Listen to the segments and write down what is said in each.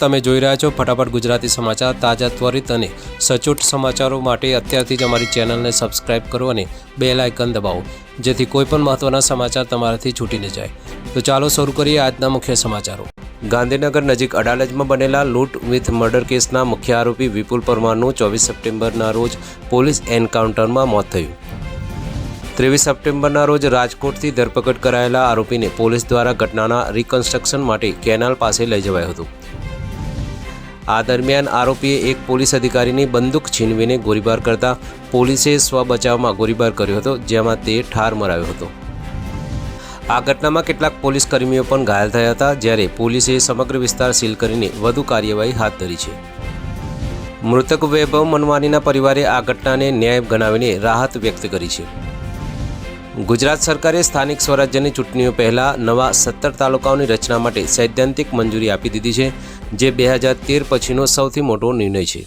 તમે જોઈ રહ્યા છો ફટાફટ ગુજરાતી સમાચાર તાજા ત્વરિત અને સચોટ સમાચારો માટે અત્યારથી જ અમારી ચેનલને સબસ્ક્રાઇબ કરો અને બે લાયકન દબાવો, જેથી કોઈપણ મહત્ત્વના સમાચાર તમારાથી છૂટી ન જાય. તો ચાલો શરૂ કરીએ આજના મુખ્ય સમાચારો. ગાંધીનગર નજીક અડાલજમાં બનેલા લૂંટ વિથ મર્ડર કેસના મુખ્ય આરોપી વિપુલ પરમારનું ચોવીસ સપ્ટેમ્બરના રોજ પોલીસ એન્કાઉન્ટરમાં મોત થયું. ત્રેવીસ સપ્ટેમ્બરના રોજ રાજકોટથી ધરપકડ કરાયેલા આરોપીને પોલીસ દ્વારા ઘટનાના રિકન્સ્ટ્રક્શન માટે કેનાલ પાસે લઈ જવાયો હતો. આ દરમિયાન આરોપીએ એક પોલીસ અધિકારીની બંદૂક છીનવીને ગોળીબાર કરતા પોલીસે સ્વ બચાવમાં ગોળીબાર કર્યો હતો, જેમાં તે ઠાર મરાયો હતો. આ ઘટનામાં કેટલાક પોલીસ કર્મીઓ પણ ઘાયલ થયા હતા, જ્યારે પોલીસે સમગ્ર વિસ્તાર સીલ કરીને વધુ કાર્યવાહી હાથ ધરી છે. મૃતક વૈભવ મનવાનીના પરિવારે આ ઘટનાને ન્યાય ગણાવીને રાહત વ્યક્ત કરી છે. ગુજરાત સરકારે સ્થાનિક સ્વરાજ્યની ચૂંટણીઓ પહેલાં નવા સત્તર તાલુકાઓની રચના માટે સૈદ્ધાંતિક મંજૂરી આપી દીધી છે, જે બે હજાર તેર પછીનો સૌથી મોટો નિર્ણય છે.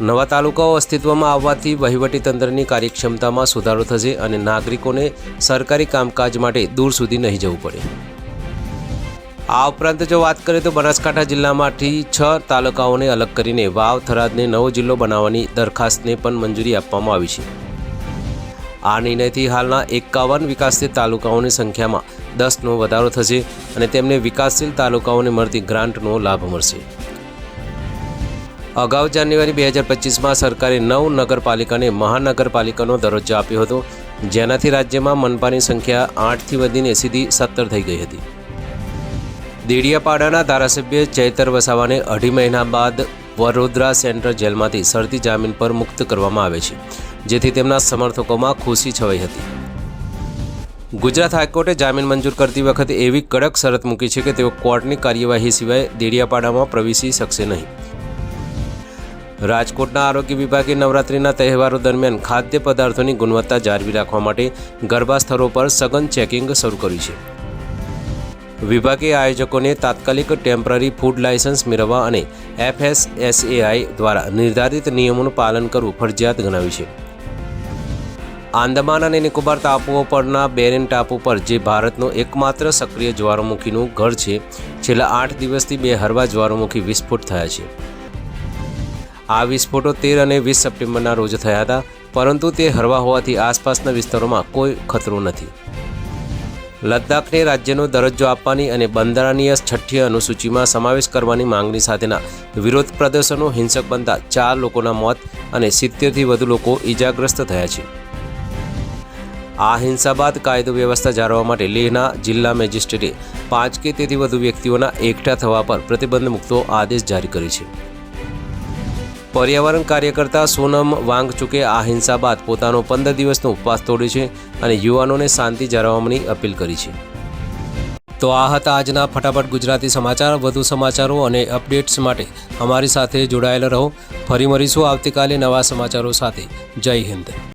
નવા તાલુકાઓ અસ્તિત્વમાં આવવાથી વહીવટીતંત્રની કાર્યક્ષમતામાં સુધારો થશે અને નાગરિકોને સરકારી કામકાજ માટે દૂર સુધી નહીં જવું પડે. આ ઉપરાંત જો વાત કરીએ તો બનાસકાંઠા જિલ્લામાંથી છ તાલુકાઓને અલગ કરીને વાવ થરાદને નવો જિલ્લો બનાવવાની દરખાસ્તને પણ મંજૂરી આપવામાં આવી છે. આ નિર્ણયથી હાલના એકાવન વિકાસશીલ તાલુકાઓની સંખ્યામાં દસનો વધારો થશે અને તેમને વિકાસશીલ તાલુકાઓને મળતી ગ્રાન્ટનો લાભ મળશે. અગાઉ જાન્યુઆરી બે હજાર પચીસમાં સરકારે નવ નગરપાલિકાને મહાનગરપાલિકાનો દરજ્જો આપ્યો હતો, જેનાથી રાજ્યમાં મનપાની સંખ્યા આઠથી વધીને સીધી સત્તર થઈ ગઈ હતી. દેડિયાપાડાના ધારાસભ્ય ચૈતર વસાવાને અઢી મહિના બાદ વડોદરા સેન્ટ્રલ જેલમાંથી શરતી જામીન પર મુક્ત કરવામાં આવે છે. જેથી તેમના સમર્થકોમાં ખુશી છવાઈ હતી. ગુજરાત હાઈકોર્ટે જામીન મંજૂર કરતી વખતે એવી કડક શરત મૂકી છે કે તેઓ કોર્ટની કાર્યવાહી સિવાય દેડિયાપાડામાં પ્રવેશી શકશે નહીં. રાજકોટના આરોગ્ય વિભાગે નવરાત્રિના તહેવારો દરમિયાન ખાદ્ય પદાર્થોની ગુણવત્તા જાળવી રાખવા માટે ગરબા સ્થળો પર સઘન ચેકિંગ શરૂ કર્યું છે. વિભાગે આયોજકોને તાત્કાલિક ટેમ્પરરી ફૂડ લાયસન્સ મેળવવા અને એફએસએસએઆઈ દ્વારા નિર્ધારિત નિયમોનું પાલન કરવું ફરજિયાત ગણાવ્યું છે. આંદમાન અને નિકોબાર ટાપુઓ પરના બેરેન ટાપુ પર, જે ભારતનો એકમાત્ર સક્રિય જ્વાળામુખીનું ઘર છે, છેલ્લા આઠ દિવસથી બે હરવા જ્વાળામુખી વિસ્ફોટ થયા છે. આ વિસ્ફોટો તેર અને વીસ સપ્ટેમ્બરના રોજ થયા હતા, પરંતુ તે હરવા હોવાથી આસપાસના વિસ્તારોમાં કોઈ ખતરો નથી. લદ્દાખને રાજ્યનો દરજ્જો આપવાની અને બંધારણીય છઠ્ઠી અનુસૂચિમાં સમાવેશ કરવાની માંગણી સાથેના વિરોધ પ્રદર્શનો હિંસક બનતા ચાર લોકોના મોત અને સિત્તેરથી વધુ લોકો ઈજાગ્રસ્ત થયા છે. આ હિંસા બાદ કાયદો વ્યવસ્થા જાળવવા માટે લેહના જિલ્લા મેજિસ્ટ્રેટે પાંચ કે તેથી વધુ વ્યક્તિઓના એકઠા થવા પર પ્રતિબંધ મૂકતો આદેશ જારી કર્યો છે. પર્યાવરણ કાર્યકર્તા સોનમ વાંગચુકે આ હિંસા બાદ પોતાનો પંદર દિવસનો ઉપવાસ તોડ્યો છે અને યુવાનોને શાંતિ જાળવવાની અપીલ કરી છે. તો આ હતા આજના ફટાફટ ગુજરાતી સમાચાર. વધુ સમાચારો અને અપડેટ્સ માટે અમારી સાથે જોડાયેલા રહો. ફરી મળીશું આવતીકાલે નવા સમાચારો સાથે. જય હિન્દ.